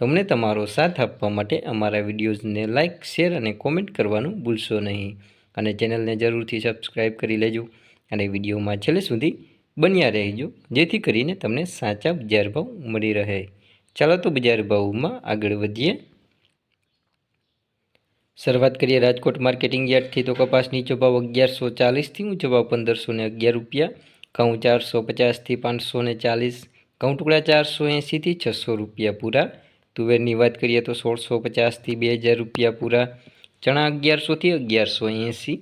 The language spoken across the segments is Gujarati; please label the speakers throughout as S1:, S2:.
S1: તો અમને તમારો સાથ આપવા માટે અમારા વિડીયોઝને લાઇક, શેર અને કોમેન્ટ કરવાનું ભૂલશો નહીં. અને ચેનલને જરૂરથી સબસ્ક્રાઈબ કરી લેજો અને વિડીયોમાં છેલ્લે સુધી બન્યા રહેજો, જેથી કરીને તમને સાચા બજાર ભાવ મળી રહે. ચાલો તો બજાર ભાવમાં આગળ વધીએ. શરૂઆત કરીએ રાજકોટ માર્કેટિંગ યાર્ડથી. તો કપાસ નીચો ભાવ અગિયારસો ચાલીસથી, ઊંચો ભાવ પંદરસો ને અગિયાર રૂપિયા, ઘઉં ચારસો પચાસથી પાંચસો ને ચાલીસ, ઘઉં ટુકડા ચારસો એંસીથી છસો રૂપિયા પૂરા. તુવેરની વાત કરીએ તો સોળસો પચાસથી બે હજાર રૂપિયા પૂરા. ચણા અગિયારસોથી અગિયારસો એંસી.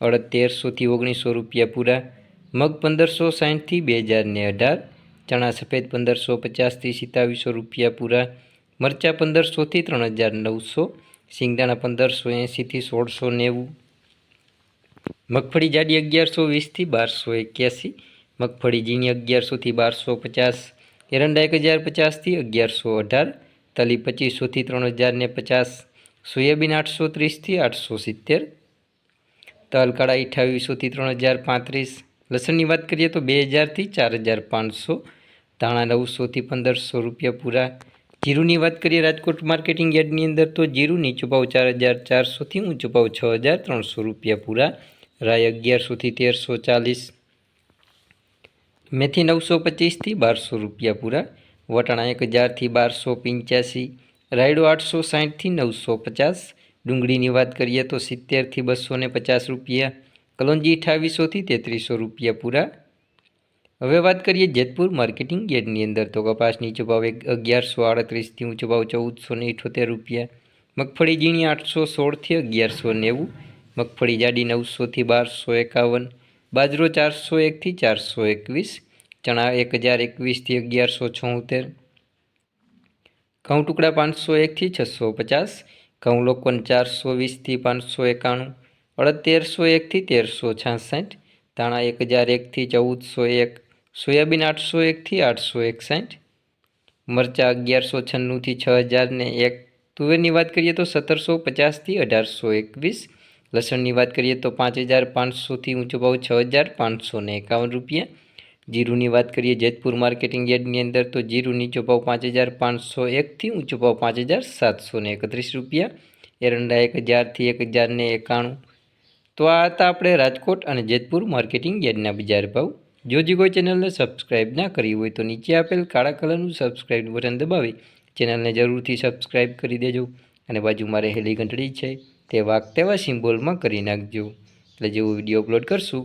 S1: અડદ તેરસોથી ઓગણીસો રૂપિયા પૂરા. મગ પંદરસો સાઠથી બે હજાર ને અઢાર. ચણા સફેદ પંદરસો પચાસથી સિત્તાવીસો રૂપિયા પૂરા. મરચાં પંદરસોથી ત્રણ હજાર નવસો. સિંગદાણા પંદરસો એંસીથી સોળસો નેવું. મગફળી જાડી અગિયારસો વીસથી બારસો એક્યાસી. મગફળી ઝીણી અગિયારસોથી બારસો પચાસ. એરંડા એક હજાર પચાસથી અગિયારસો અઢાર, તલી પચીસોથી ત્રણ હજાર ને પચાસ, સોયાબીન આઠસો ત્રીસથી આઠસો સિત્તેર, તલ કાળા અઠાવીસોથી ત્રણ હજાર પાંત્રીસ, લસણની વાત કરીએ તો બે હજારથી ચાર હજાર પાંચસો, ધાણા નવસોથી પંદરસો રૂપિયા પૂરા. જીરુની વાત કરીએ રાજકોટ માર્કેટિંગ યાર્ડની અંદર તો જીરું નીચો ભાવ ચાર હજાર ચારસોથી ઊંચો ભાવ છ હજાર ત્રણસો રૂપિયા પૂરા. રાય અગિયારસોથી તેરસો ચાલીસ. મેથી નવસો પચીસથી બારસો રૂપિયા પૂરા, વટાણા એક હજારથી બારસો પંચ્યાસી, રાયડો આઠસો સાઠથી નવસો પચાસ, ડુંગળીની વાત કરીએ તો સિત્તેરથી બસો ને પચાસ રૂપિયા, કલોંજી અઠાવીસોથી તેત્રીસો રૂપિયા પૂરા. હવે વાત કરીએ જેતપુર માર્કેટિંગ યાર્ડની અંદર, તો કપાસ નીચો ભાવ એક અગિયારસો આડત્રીસથી ઊંચો ભાવ ચૌદસો ને ઇઠોતેર રૂપિયા, મગફળી ઝીણી આઠસો સોળથી અગિયારસો નેવું, મગફળી જાડી નવસોથી બારસો એકાવન, બાજરો ચારસો એકથી ચારસો એકવીસ ચણા એક હજાર એકવીસથી અગિયારસો છોતેર. ઘઉં ટુકડા પાંચસો એકથી છસો પચાસ. ઘઉં લોકોન ચારસો વીસથી પાંચસો એકાણું. અડદ તેરસો એકથી તેરસો છાસઠ. ધાણા એક હજાર એકથી ચૌદસો એક. સોયાબીન આઠસો એકથી આઠસો એકસાઠ. મરચાં અગિયારસો છન્નુંથી છ હજારને એક. તુવેરની વાત કરીએ તો સત્તરસો પચાસથી અઢારસો એકવીસ. લસણની વાત કરીએ તો પાંચ હજાર પાંચસોથી ઊંચો ભાવ છ હજાર પાંચસો એકાવન રૂપિયા. જીરુની વાત કરીએ જેતપુર માર્કેટિંગ યાર્ડની અંદર, તો જીરું નીચો પાંચ હજાર પાંચસો એકથી ઊંચો ભાવ પાંચ હજાર સાતસો એકત્રીસ રૂપિયા, એરંડા એક હજારથી એક હજાર ને એકાણું. તો આ હતા આપણે રાજકોટ અને જેતપુર માર્કેટિંગ યાર્ડના બજાર ભાવ. જો જી કોઈ ચેનલને સબસ્ક્રાઈબ ના કરી હોય તો નીચે આપેલ કાળા કલરનું સબસ્ક્રાઈબ બટન દબાવી ચેનલને જરૂરથી સબસ્ક્રાઈબ કરી દેજો અને બાજુમાં રહેલી ઘંટડી છે તે વાક તેવા સિમ્બોલમાં કરી નાખજો. એટલે જેવો વીડિયો અપલોડ કરશું